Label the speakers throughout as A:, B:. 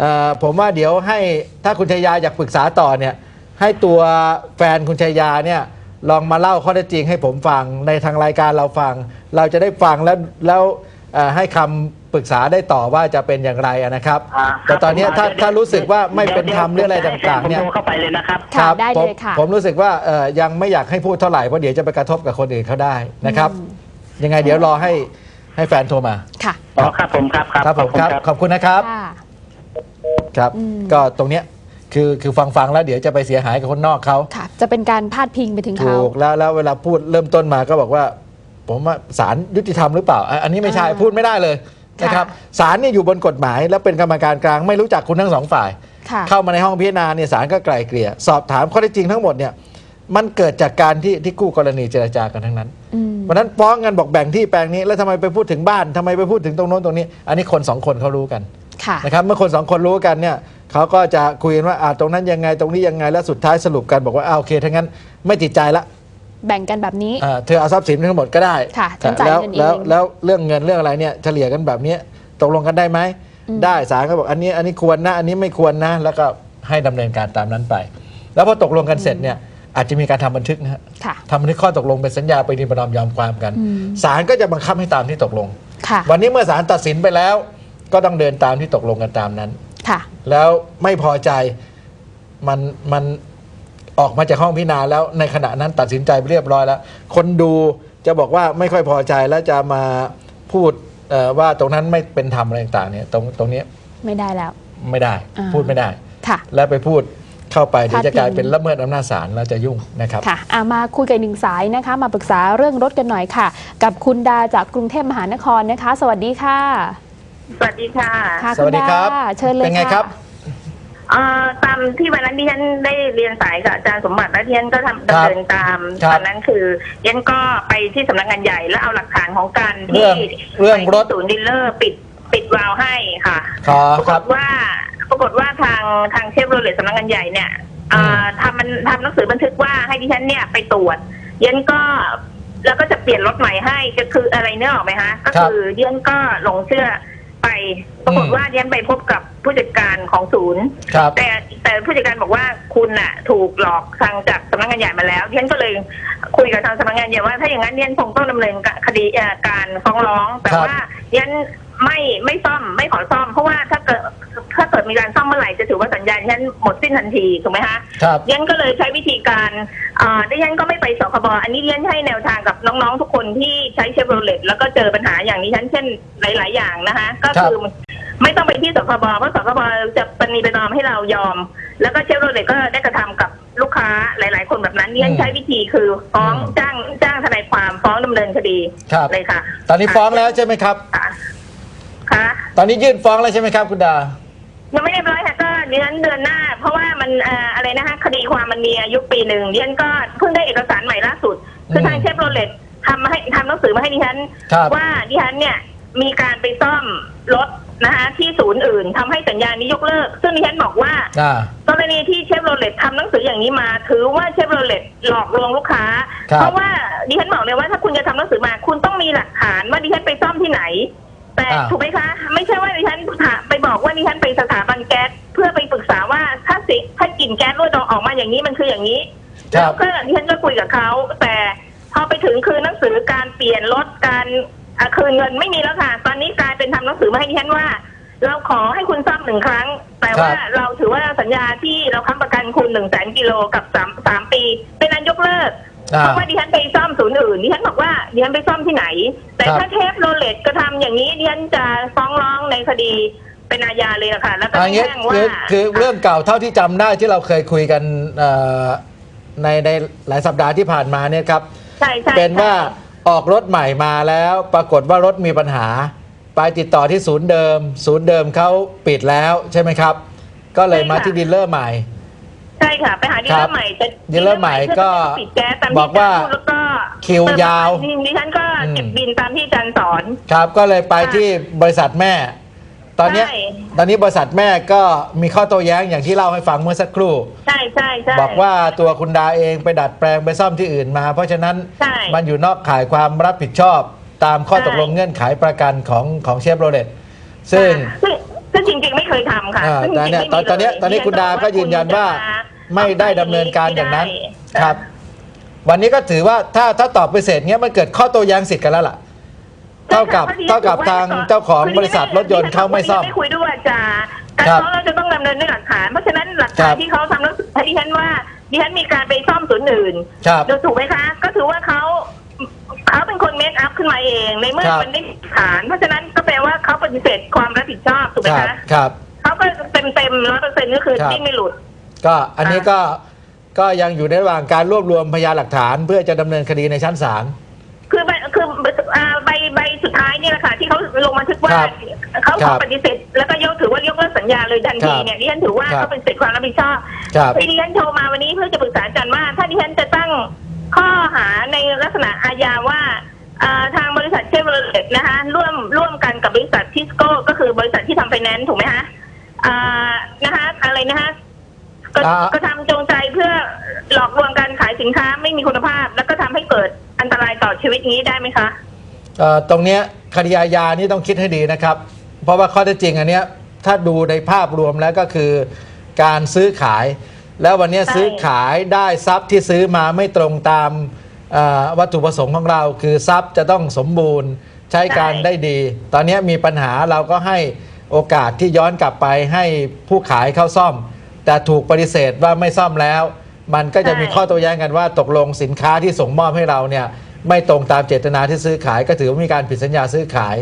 A: เอ่อผมว่าเดี๋ยวให้ถ้าคุณชายาอยากปรึกษาต่อเนี่ยให้ตัวแฟนคุณชายาเนี่ยลองมาเล่าข้อเท็จจริงให้ผมฟังในทางรายการเราฟัง เราจะได้ฟังแล้วแล้วเอ่อให้คำปรึกษาได้ต่อว่าจะเป็นอย่างไรอะนะครับ
B: อ่า
A: แต่ตอนเนี้ย
B: ครับ
A: ถ้า
B: ผม
A: ถ้ารู้สึกว่าไม่เป็นธรรมหรืออะไร
B: ดี๋ยว
A: ต่างๆเนี่ย
B: ผมโทรเข้าไปเลยนะครับ
C: ค่ะ
A: รับ
C: ได้
A: ผม
C: เลยค่ะ
A: ผมรู้สึกว่าเอ่อยังไม่อยากให้พูดเท่าไหร่เพราะเดี๋ยวจะไปกระทบกับคนอื่นเขาได้นะครับ
C: อืม
A: ยังไงเดี๋ยวรอให้ให้แฟนโทรมา
C: ค่ะ
B: อ๋อครับผมครับครับ
A: ครับผม
B: ขอณ
A: ครับขอบคุณนะครับ
C: ค่ะ
A: ครับ
C: อืม
A: ก็ตรงเนี้ยคือคือฟังฟังแล้วเดี๋ยวจะไปเสียหายกับคนนอกเขา
C: ค่ะ จะเป็นการพาดพิงไปถึงเขา
A: ถูกแล้วแล้วเวลาพูดเริ่มต้นมาก็บอกว่า ผมว่าศาลยุติธรรมหรือเปล่าอะอันนี้ไม่ใช่
C: อ่า
A: พูดไม่ได้เลย
C: ค่ะ
A: นะครับศาลเนี่ยอยู่บนกฎหมาย แล้วเป็นกรรมการกลางไม่รู้จักคุณทั้งสองฝ่าย
C: ค่ะ
A: เข้ามาในห้องพิจารณาเนี่ยศาลก็ไกลเกลี่ยสอบถามข้อเท็จจริงทั้งหมดเนี่ยมันเกิดจากการที่ที่คู่กรณีเจรจากันทั้งนั้น
C: อืม
A: วันนั้นฟ้องกันบอกแบ่งที่แปลงนี้แล้วทำไมไปพูดถึงบ้านทำไมไปพูดถึงตรงโน้นตรงนี้ อันนี้คนสองคนเขารู้กัน
C: ค่ะ
A: นะครับเมื่อคนสองคนรู้กันเนี่ยเขาก็จะคุยกันว่าอ่าตรงนั้นยังไงตรงนี้ยังไงแล้วสุดท้ายสรุปกันบอกว่าอ่าโอเคถ้างั้นไม่ติดใจละ
C: แบ่งกันแบบนี้
A: อ่าเธอเอาทรัพย์สินทั้งหมดก็ได้
C: ค่ะฉันจ่าย
A: แล้ว
C: เงินเอง
A: แล้วแล้วเรื่องเงินเรื่องอะไรเนี่ยเฉลี่ยกันแบบนี้ตกลงกันได้ไหม
C: อืม
A: ได้ศาลก็บอกอันนี้อันนี้ควรนะอันนี้ไม่ควรนะ แล้วก็ให้ดำเนินการตามนั้นไป แล้วพอตกลงกันเสร็จเนี่ยอาจจะมีการทำบันทึกนะฮะ
C: ค่ะ
A: ทำบันทึกข้อตกลงเป็นสัญญาไปนิประนอมยอมความกัน
C: อืม
A: ศาลก็จะบังคับให้ตามที่ตกลง
C: ค่ะ
A: วันนี้เมื่อศาลตัดสินไปแล้ว ก็ต้องเดินตามที่ตกลงกันตามนั้น
C: ค่ะ
A: แล้วไม่พอใจมันมันออกมาจากห้องพิจารณาแล้วในขณะนั้นตัดสินใจไปเรียบร้อยแล้ว คนดูจะบอกว่าไม่ค่อยพอใจแล้วจะมาพูดเอ่อว่าตรงนั้นไม่เป็นธรรมอะไรต่างๆเนี่ยตรงตรงนี้
C: ไม่ได้แล้ว
A: ไม่ได้
C: อ่า
A: พูดไม่ได้
C: ค่ะ
A: แล้วไปพูดเข้าไปเดี๋ยวจะ
C: พาดพิง
A: กลายเป็นละเมิดอำนาจศาลแล้วจะยุ่งนะครับ
C: ค่ะอามาคุยกับอีกหนึ่งสายนะคะ มาปรึกษาเรื่องรถกันหน่อยค่ะ กับคุณดาจากกรุงเทพมหานครนะคะ สวัสดีค่ะ
D: สวัสดีค่ะ
C: ค่ะ
A: สวัสดีครับ
C: ณดาเชิญเลย
A: เป็นไง
C: ค่ะ
A: ครับ
D: เอ่อตามที่วันนั้นที่ฉันได้เรียนสายกับอาจารย์สมบัติแล้วที่ฉันก็ทำ
A: ครับ
D: ดำเนินตาม
A: ครับ
D: ตอนนั้นคือฉันก็ไปที่สำนักงานใหญ่แล้วเอาหลักฐานของการ
A: เรื่
D: ที่
A: องเรื่องรถ
D: ไปที่ศูนย์ดีลเลอร์ปิดปิดวาล์วให้ค่ะ
A: ขอ
D: ปรา
A: ค
D: ก
A: รั
D: ฏ
A: บ
D: ว่าปรากฏว่าทางทางเชฟโรเลตสำนักงานใหญ่เนี่ยเอ่อทำมันทำหนังสือบันทึกว่าให้ดิฉันเนี่ยไปตรวจยันก็แล้วก็จะเปลี่ยนรถใหม่ให้ก็คืออะไรเนื้อออกไหมคะก็คือดิฉันก็หลงเชื่อ ไปปรากฏว่าดิฉันไปพบกับผู้จัดการของศูนย์
A: ครับ
D: แต่แต่ผู้จัดการบอกว่าคุณน่ะ ถูกหลอกทางจากสำนักงานใหญ่มาแล้วดิฉันก็เลยคุยกับทางสำนักงานใหญ่ว่าถ้าอย่างนั้นดิฉันคงต้องดำเนินคดีเอ่อการฟ้องร้อง แต่
A: ครับ
D: ว่าดิฉัน ไม่ไม่ซ่อมไม่ขอซ่อม เพราะว่าถ้าเกิดถ้าเกิดมีการซ่อมเมื่อไหร่จะถือว่าสัญญาดิฉันหมดสิ้นทันทีถูกไหมคะ
A: ครับ
D: ดิฉันก็เลยใช้วิธีการเอ่อดิฉันก็ไม่ไปสคบอันนี้ดิฉันให้แนวทางกับน้องๆทุกคนที่ใช้เชฟโรเลตแล้วก็เจอปัญหาอย่างนี้ฉันเช่นหลาย ๆ อย่างนะคะ ก็คือไม่ต้องไปที่สคบเพราะสคบจะปณีประนอมให้เรายอม แล้วก็เชฟโรเลตก็ได้กระทำกับลูกค้าหลาย ๆ คนแบบนั้นดิฉันใช้วิธีคือฟ้อง
A: อืม
D: จ้างจ้างทนายความฟ้องดำเนินคดี
A: ครับ
D: เลยค่ะ
A: ตอนนี้ฟ้องแล้วใช่ไหมครับ
D: ค่ะค่ะ
A: ต อนนี้ยื่นฟ้องแล้วใช่ไหมครับคุณดา
D: ยังไม่เรียบร้อยค่ะก็เดือนเดือนหน้า เพราะว่ามันเอ่ออะไรนะคะคดีความมันมีอายุปีหนึ่งดิฉันก็เพิ่งได้เอกสารใหม่ล่าสุด คือ
A: ม
D: ทางเชฟโรเลตทำให้ทำหนังสือมาให้ดิฉัน
A: ครับ
D: ว่าดิฉันเนี่ยมีการไปซ่อมรถนะคะที่ศูนย์อื่นทำให้สัญญานี้ยกเลิก ซึ่งดิฉันบอกว่า
A: อ่า
D: กรณีที่เชฟโรเลตทำหนังสืออย่างนี้มา ถือว่าเชฟโรเลตหลอกลวงลูกค้า
A: ครับ
D: เพราะว่าดิฉันบอกเลยว่าถ้าคุณจะทำหนังสือมา คุณต้องมีหลักฐานว่าดิฉันไปซ่อมที่ไหน แต่
A: อ่า
D: ถูกไหมคะ ไม่ใช่ว่าดิฉันไปบอกว่าดิฉันไปสถาบันแก๊สเพื่อไปปรึกษาว่าถ้าสิถ้ากลิ่นแก๊สรั่วดองออกมาอย่างนี้มันคืออย่างนี้
A: ครั
D: แล้ว
A: บ
D: ก็ดิฉันก็คุยกับเขาแต่พอไปถึงคือหนังสือการเปลี่ยนรถการอะคืนเงินไม่มีแล้วค่ะ ตอนนี้กลายเป็นทำหนังสือมาให้ดิฉันว่า เราขอให้คุณซ่อมหนึ่งครั้ง แต่ว่า
A: ครับ
D: เราถือว่าสัญญาที่เราค้ำประกันคุณหนึ่งแสนกิโลกับสามสามปี เป็นอันยกเลิก
A: อ่า
D: เพราะว่าดิฉันไปซ่อมศูนย์อื่นดิฉันบอกว่าดิฉันไปซ่อมที่ไหน แต่
A: ครับ
D: ถ้าเทปโรเลตกระทำอย่างนี้ดิฉันจะฟ้องร้องในคดีเป็นอาญาเลยนะคะแล้วก็
A: อันนี้
D: แจ้งว่า
A: คือคือเรื่องเก่าเท่าที่จำได้ที่เราเคยคุยกันเอ่อในในหลายสัปดาห์ที่ผ่านมาเนี่ยครับ
D: ใช่ใช่
A: เป็นว่า
D: ใช่
A: ออกรถใหม่มาแล้วปรากฏว่ารถมีปัญหา ไปติดต่อที่ศูนย์เดิม ศูนย์เดิมเขาปิดแล้วใช่ไหมครับ ก็เลยมาที่ดีลเลอร์ใหม่
D: ใช่ค่ะ ไปหาดีลเลอร์ใหม่จะ
A: ดีลเลอร์ใหม่ก็
D: ปิดแก๊สตามที่
A: บอกว่า
D: จรย์พูดแล้วก็
A: คิวยาว
D: ดิฉันก็เก็บ
A: อืม
D: บินตามที่อาจารย์สอน
A: ครับก็เลยไปที่บริษัทแม่ ตอนเนี้ย
D: ใช่
A: ตอนนี้บริษัทแม่ก็มีข้อโต้แย้งอย่างที่เล่าให้ฟังเมื่อสักครู่
D: ใช่ใช่ใช่
A: บอกว่าตัวคุณดาเองไปดัดแปลงไปซ่อมที่อื่นมา เพราะฉะนั้น
D: ใช่
A: มันอยู่นอกข่ายความรับผิดชอบ ตามข้อ
D: ใช่
A: ตกลงเงื่อนไขประกันของของเชฟโรเลตซึ่ง
D: ซึ่งซึ่งซึ่งจริงๆไม่เคยทำค่ะ
A: อ่า
D: ซึ่ง
A: แต่
D: จริงๆ
A: เนี่ย
D: ไม่
A: ตอน
D: มี
A: ตอนเนี้ย
D: เลย
A: ตอนนี้คุณดาก็ยืนยันว่า ไม่ได้ดำเนินการอย่างนั้นครับ วันนี้ก็ถือว่าถ้าถ้าตอบไปเสร็จเงี้ยมันเกิดข้อโต้แย้งสิทธิ์กันแล้วล่ะ เท่ากับเท่ากับทางเจ้าของบริษัทรถยนต์เขาไม่ซ่อม
D: ไม่คุยด้วยจ้าการ
A: ครับ
D: ฟ้องเราจะต้องดำเนินด้วยหลักฐานเพราะฉะนั้นหลัก
A: ครั
D: ฐาน
A: บ
D: ที่เขาทำแล้วให้ดิฉันว่าดิฉันมีการไปซ่อมศูนย์อื่น
A: ครับ
D: ดูถูกไหมคะ ก็ถือว่าเขาเขาเป็นคนเมคอัพขึ้นมาเอง ในเมื่อ
A: ครับ
D: มันได้หลักฐาน เพราะฉะนั้นก็แปลว่าเขาปฏิเสธความรับผิดชอบถูกไหม
A: ครับ
D: คะ
A: ครับ
D: เขาก็เต็มเต็มร้อยเปอร์เซ็นต์ก็คือ
A: ครับ
D: ดิ้นไม่หลุด
A: ก็อันนี้ก็ก็ยังอยู่ในระหว่างการรวบรวมพยานหลักฐาน เพื่อจะดำเนินคดีในชั้นศาล
D: คือใบคืออ่าใบใบสุดท้ายเนี่ยแหละค่ะที่เขาลงบันทึกว่า
A: ครับ
D: เขา
A: ค
D: ข
A: รั
D: อบปฏิเสธแล้วก็ยกถือว่ายกเลิกสัญญาเลยทันที
A: ครับ
D: เนี่ยดิฉันถือว่า
A: ครับ
D: เขาเป็นเสร็จความรับผิดชอบ
A: ครับ
D: ที่ดิฉันโทรมาวันนี้เพื่อจะปรึกษาอาจารย์ว่า ถ้าดิฉันจะตั้งข้อหาในลักษณะอาญาว่าอ่าทางบริษัทเชฟโรเลตนะคะร่วมร่วมกันกับบริษัททิสโก้ก็คือบริษัทที่ทำไฟแนนซ์ถูกไหมคะอ่านะคะอะไรนะคะ กระ
A: อ่า
D: กระทำจงใจเพื่อหลอกลวงการขายสินค้าไม่มีคุณภาพ แล้วก็ทำให้เกิดอันตรายต่อชีวิตนี้ได้ไหมคะ
A: เอ่อตรงเนี้ยคดีอาญานี่ต้องคิดให้ดีนะครับ เพราะว่าข้อเท็จจริงอันเนี้ยถ้าดูในภาพรวมแล้วก็คือการซื้อขาย แล้ววันเนี้ย
D: ใช่
A: ซื้อขายได้ทรัพย์ที่ซื้อมาไม่ตรงตามเอ่อวัตถุประสงค์ของเรา คือทรัพย์จะต้องสมบูรณ์ใช้การได้ดี ตอนเนี้ยมีปัญหาเราก็ให้โอกาสที่ย้อนกลับไปให้ผู้ขายเข้าซ่อม แต่ถูกปฏิเสธว่าไม่ซ่อมแล้ว มันก็จะมีข้อโต้แย้งกันว่าตกลงสินค้าที่ส่งมอบให้เราเนี่ยไม่ตรงตามเจตนาที่ซื้อขาย ก็ถือว่ามีการผิดสัญญาซื้อขาย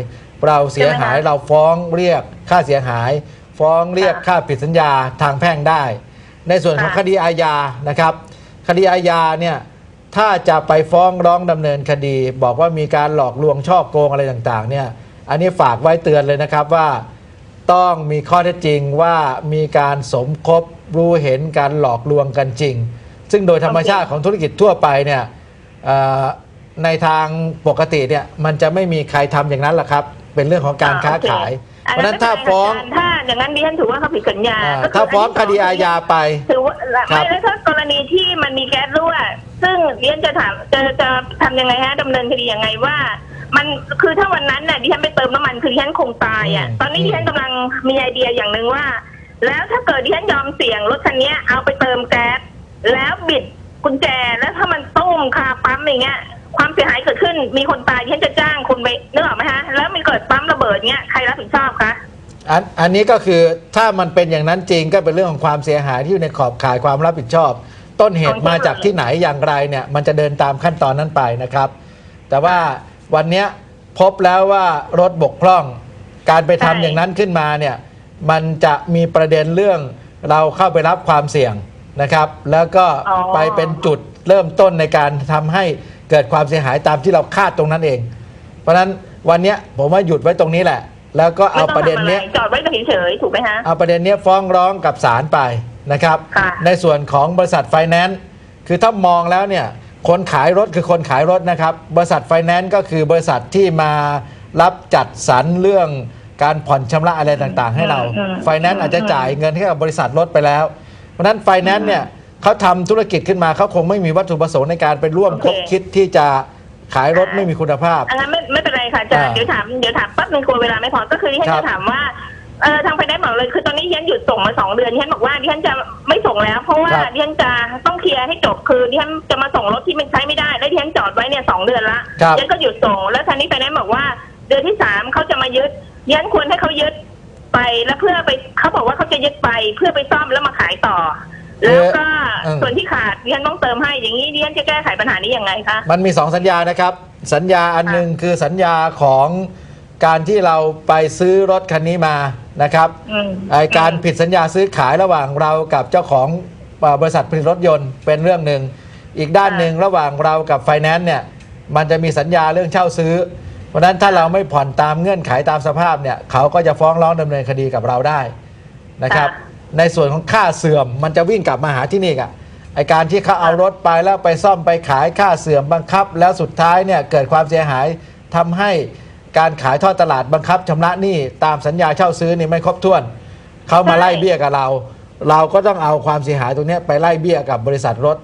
A: เราเสียหาย
D: ใช่ไหมคะ
A: เราฟ้องเรียกค่าเสียหาย ฟ้องเรียก
D: ค่ะ
A: ค่าผิดสัญญาทางแพ่งได้ ในส่วนของ
D: ค่ะ
A: คดีอาญานะครับ คดีอาญาเนี่ยถ้าจะไปฟ้องร้องดำเนินคดี บอกว่ามีการหลอกลวงช่อโกงอะไรต่างๆเนี่ยอันนี้ฝากไว้เตือนเลยนะครับว่า ต้องมีข้อเท็จจริงว่ามีการสมคบ รู้เห็นการหลอกลวงกันจริง ซึ่งโดยธรรมชาติของธุรกิจทั่วไปเนี่ยเอ่อในทางปกติเนี่ยมันจะไม่มีใครทำอย่างนั้นหรอกครับ เป็นเรื่องของการค้าขายเพราะฉะนั้นถ้าฟ้อง
D: ถ้าอย่างนั้นดิฉันถือว่าเขาผิดสัญญา
A: อ่า
D: ก็คื
A: ถ้าฟ้องคดีอาญาไป
D: ถือว่า
A: ครับ
D: ไม่แล้วถ้ากรณีที่มันมีแก๊สรั่วซึ่งดิฉันจะถามจะจะทำยังไงฮะดำเนินคดียังไงว่า มันคือถ้าวันนั้นน่ะดิฉันไปเติมน้ำมันคือดิฉันคงตายอะ
A: อืม
D: ตอนนี้ดิฉันกำลังมีไอเดียอย่างหนึ่งว่า แล้วถ้าเกิดดิฉันยอมเสี่ยงรถคันนี้เอาไปเติมแก๊สแล้วบิดกุญแจแล้วถ้ามันตุ้มคาปั๊มอย่างเงี้ย ความเสียหายเกิดขึ้นมีคนตายดิฉันจะจ้างคุณไปนึกออกไหมฮะแล้วมีเกิดปั๊มระเบิดเงี้ยใครรับผิดชอบคะ
A: อันอันนี้ก็คือถ้ามันเป็นอย่างนั้นจริงก็เป็นเรื่องของความเสียหายที่อยู่ในขอบข่ายความรับผิดชอบ ต้นเหตุมาจากที่ไหนอย่างไรเนี่ย มันจะเดินตามขั้นตอนนั้นไปนะครับ แต่ว่าวันนี้พบแล้วว่ารถบกพร่อง การไปทำ
D: ใช่
A: อย่างนั้นขึ้นมาเนี่ย มันจะมีประเด็นเรื่องเราเข้าไปรับความเสี่ยงนะครับ แล้วก็
D: อ๋อ
A: ไปเป็นจุดเริ่มต้นในการทำให้เกิดความเสียหายตามที่เราคาดตรงนั้นเอง เพราะฉะนั้นวันเนี้ยผมว่าหยุดไว้ตรงนี้แหละ แล้วก็เอาประเด็นเนี้ย
D: ไม่ต้องทำอะไรจอดไว้เฉยๆถูกไหมฮะ
A: เอาประเด็นเนี้ยฟ้องร้องกับศาลไปนะครับ
D: ค่ะ
A: ในส่วนของบริษัทไฟแนนซ์คือถ้ามองแล้วเนี่ยคนขายรถคือคนขายรถนะครับ บริษัทไฟแนนซ์ก็คือบริษัทที่มารับจัดสรรเรื่อง การผ่อนชำระอะไรต่างๆ ให้เรา
D: อืม
A: ไฟแนนซ์อาจจะจ่ายเงินให้กับบริษัทรถไปแล้ว เพราะฉะนั้นไฟแนนซ์เนี่ยเขาทำธุรกิจขึ้นมาเขาคงไม่มีวัตถุประสงค์ในการไปร่วมคบคิดที่จะขายรถไม่มีคุณภาพ
D: อันนั้นไม่ไม่เป็นไรค่ะอาจารย์
A: อ่า
D: เดี๋ยวถามเดี๋ยวถามปั๊บนึงกลัวเวลาไม่พอก็คือที่ฉัน
A: ครับ
D: จะถามว่าเออทางไฟแนนซ์บอกเลยคือตอนนี้ดิฉันหยุดส่งมาสองเดือนดิฉันบอกว่าดิฉันจะไม่ส่งแล้ว เพราะว่า
A: ครับ
D: ดิฉันจะต้องเคลียร์ให้จบคือดิฉันจะมาส่งรถที่มันใช้ไม่ได้แล้วดิฉันจอดไว้เนี่ยสองเดือนละ
A: ครับ
D: ดิฉันก็หยุดส่งแล้วทางนี้ไฟแนนซ์บอกว่า เดือนที่สามเขาจะมายึด ดิฉันควรให้เขายึดไปแล้วเพื่อไปเขาบอกว่าเขาจะยึดไปเพื่อไปซ่อมแล้วมาขายต่อ แล้วก็
A: เออ
D: ส่วนที่ขาดดิฉันต้องเติมให้อย่างนี้ดิฉันจะแก้ไขปัญหานี้ยังไงคะ
A: มันมีสองสัญญานะครับ สัญญาอันหนึ่งคือสัญญาของการที่เราไปซื้อรถคันนี้มานะครับ
D: อืม
A: ไอการผิดสัญญาซื้อขายระหว่างเรากับเจ้าของเอ่อบริษัทผลิตรถยนต์เป็นเรื่องหนึ่งอีกด้านหนึ่งระหว่างเรากับไฟแนนซ์เนี่ยมันจะมีสัญญาเรื่องเช่าซื้อ เพราะฉะนั้นถ้าเราไม่ผ่อนตามเงื่อนไขตามสภาพเนี่ยเขาก็จะฟ้องร้องดำเนินคดีกับเราได้นะครับ
D: ค่ะ
A: ในส่วนของค่าเสื่อมมันจะวิ่งกลับมาหาที่นี่อะไอการที่เขาเอารถไปแล้วไปซ่อมไปขายค่าเสื่อมบังคับ แล้วสุดท้ายเนี่ยเกิดความเสียหายทำให้การขายทอดตลาดบังคับชำระหนี้ตามสัญญาเช่าซื้อนี่ไม่ครบถ้วน เขามาไล่เบี้ยกับเรา เราก็ต้องเอาความเสียหายตรงเนี้ยไปไล่เบี้ยกับบริษัทรถ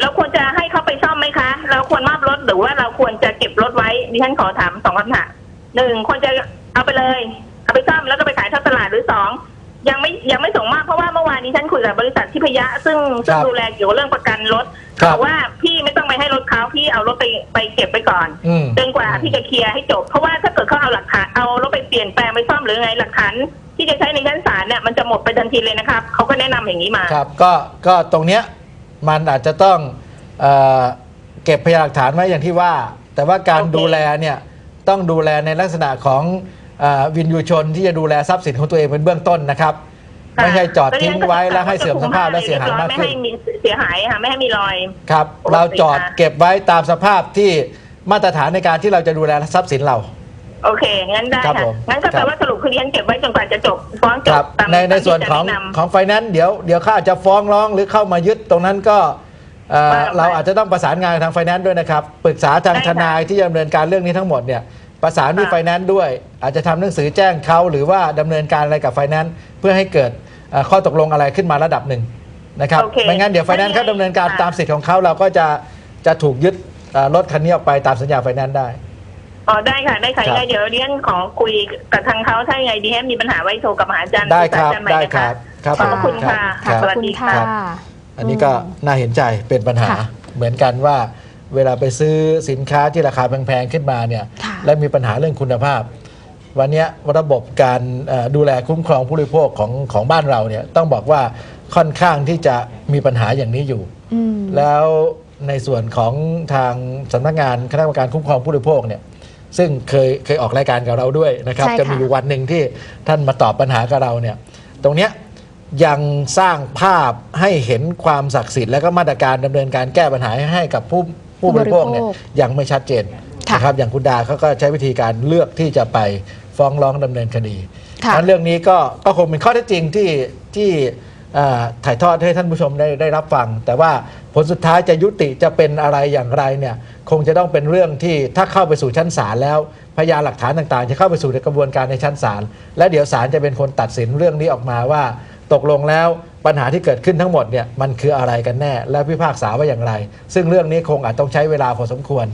D: เราควรจะให้เขาไปซ่อมไหมคะ เราควรมอบรถหรือว่าเราควรจะเก็บรถไว้ดิฉันขอถามสองคำถามหนึ่งควรจะเอาไปเลย เอาเอาไปซ่อมแล้วก็ไปขายทอดตลาดหรือสองยังไม่ยังไม่ส่งมอบเพราะว่าเมื่อวานนี้ฉันคุยกับบริษัททิพยะ ซึ่งซึ่ง
A: ครับ
D: ดูแลเกี่ยวกับเรื่องประกันรถ
A: ครับ
D: บอกว่าพี่ไม่ต้องไปให้รถเขาพี่เอารถไปไปเก็บไปก่อน
A: อืม
D: จนกว่าพี่จะเคลียร์ให้จบ เพราะว่าถ้าเกิดเขาเอาหลักฐานเอารถไปเปลี่ยนแปลงไปซ่อมหรือไงหลักฐานที่จะใช้ในชั้นศาลเนี่ยมันจะหมดไปทันทีเลยนะครับเขาก็แนะนำอย่างนี้มา
A: ครับก็ก็ตรงเนี้ย มันอาจจะต้องเออเก็บพยานหลักฐานไว้อย่างที่ว่า แต่ว่าการ
D: โอเค
A: ดูแลเนี่ยต้องดูแลในลักษณะของเออวินยูชนที่จะดูแลทรัพย์สินของตัวเองเป็นเบื้องต้นนะครับ
D: ค่ะ
A: ไม่ใช่จอดทิ้งไว้แล้วให้เสื่อมสภาพและเสียหายมาก
D: ไม่
A: ขึ้น
D: ให้มีเสียหายค่ะไม่ให้มีรอย
A: ครับ
D: ปกติ
A: เราจอด
D: ค่ะ
A: เก็บไว้ตามสภาพที่มาตรฐานในการที่เราจะดูแลทรัพย์สินเรา
D: โอเค งั้นได้
A: ครับ
D: ค่ะ
A: ผม
D: งั้นก็แปลว่าสรุปคือดิฉันเก็บไว้จนกว่าจะจบฟ้องจ
A: ครับบ
D: ตาม
A: ในใน
D: ตามที่
A: ส่วนของ
D: จะแนะนำ
A: ของไฟแนนซ์เดี๋ยวเดี๋ยวเขาอาจจะฟ้องร้องหรือเข้ามายึดตรงนั้นก็เอ่อ
D: ว่ากันไป
A: เราอาจจะต้องประสานงานกับทางไฟแนนซ์ด้วยนะครับ ปรึกษาทาง
D: ได้
A: ท
D: ค่ะ
A: นายที่จะดำเนินการเรื่องนี้ทั้งหมดเนี่ยประสานที่
D: ค่ะ
A: ไฟแนนซ์ด้วย อาจจะทำหนังสือแจ้งเขาหรือว่าดำเนินการอะไรกับไฟแนนซ์เพื่อให้เกิดเอ่อข้อตกลงอะไรขึ้นมาระดับหนึ่งนะครับ
D: โอเค
A: ไม่งั้นเดี๋ยวไฟแนนซ์เขาดำเนินการ
D: ค่ะ
A: ตามสิทธิ์ของเขาเราก็จะจะถูกยึดเอ่อรถคันนี้ออกไปตามสัญญาไฟแนนซ์ได้
D: อ๋อได้ค่ะได้ค่ะ
A: ครับ
D: ยังไงเดี๋ยวดิฉันขอคุยกับทางเขาถ้ายังไงดิฉันมีปัญหาไว้โทรกับมหาอาจารย์
A: ได้ครับ
D: ปกษาอาจาย์ใหม่
A: ได้
D: นะะ
A: ครับครับ
D: ขอบพระคุณค่ะ
A: ครับ
C: ข
D: ส
C: อบ
D: วัส
C: คุณ
D: ดี
C: ค่ะ
D: ค่ะ
A: อันนี้ก็น่าเห็นใจเป็นปัญหา
C: ค่ะ
A: เหมือนกันว่า เวลาไปซื้อสินค้าที่ราคาแพงๆขึ้นมาเนี่ย
C: ค่ะ
A: และมีปัญหาเรื่องคุณภาพ วันเนี้ยระบบการเอ่อดูแลคุ้มครองผู้บริโภคของของบ้านเราเนี่ยต้องบอกว่าค่อนข้างที่จะมีปัญหาอย่างนี้อยู่
C: อืม
A: แล้วในส่วนของทางสำนักงานคณะกรรมการคุ้มครองผู้บริโภคเนี่ย ซึ่งเคยเคยออกรายการกับเราด้วยนะครับ
C: ใช่ค่ะ
A: จะมีอยู่วันหนึ่งที่ท่านมาตอบปัญหากับเราเนี่ยตรงเนี้ยยังสร้างภาพให้เห็นความศักดิ์สิทธิ์และก็มาตรการดำเนินการแก้ปัญหาให้กับผู้ผู้บริโภคเนี่ยยังไม่ชัดเจน
C: ค่ะ
A: นะครับอย่างคุณดาเขาก็ใช้วิธีการเลือกที่จะไปฟ้องร้องดำเนินคดี
C: ค่ะ
A: นั้นเรื่องนี้ก็ก็คงเป็นข้อเท็จจริงที่ที่เอ่อ ถ่ายทอดให้ท่านผู้ชมได้ได้รับฟัง แต่ว่าผลสุดท้ายจะยุติจะเป็นอะไรอย่างไรเนี่ยคงจะต้องเป็นเรื่องที่ถ้าเข้าไปสู่ชั้นศาลแล้ว พยานหลักฐานต่างๆ จะเข้าไปสู่ในกระบวนการในชั้นศาลและเดี๋ยวศาลจะเป็นคนตัดสินเรื่องนี้ออกมาว่า ตกลงแล้วปัญหาที่เกิดขึ้นทั้งหมดเนี่ยมันคืออะไรกันแน่ และพิพากษาว่าอย่างไร ซึ่งเรื่องนี้คงอาจต้องใช้เวลาพอสมควร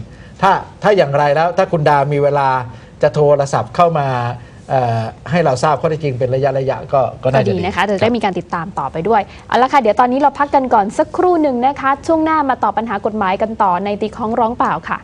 A: ถ้าถ้าอย่างไรแล้วถ้าคุณดามีเวลาจะโทรศัพท์เข้ามา ให้เราทราบข้อเท็จจริงเป็นระยะระยะก็ก็
C: ก็
A: น่าจะ
C: ดี
A: ดี
C: นะคะจะได้มีการติดตามต่อไปด้วยเอาละค่ะเดี๋ยวตอนนี้เราพักกันก่อนสักครู่หนึ่งนะคะ ช่วงหน้ามาตอบปัญหากฎหมายกันต่อในตีคล้องร้องเปล่าค่ะ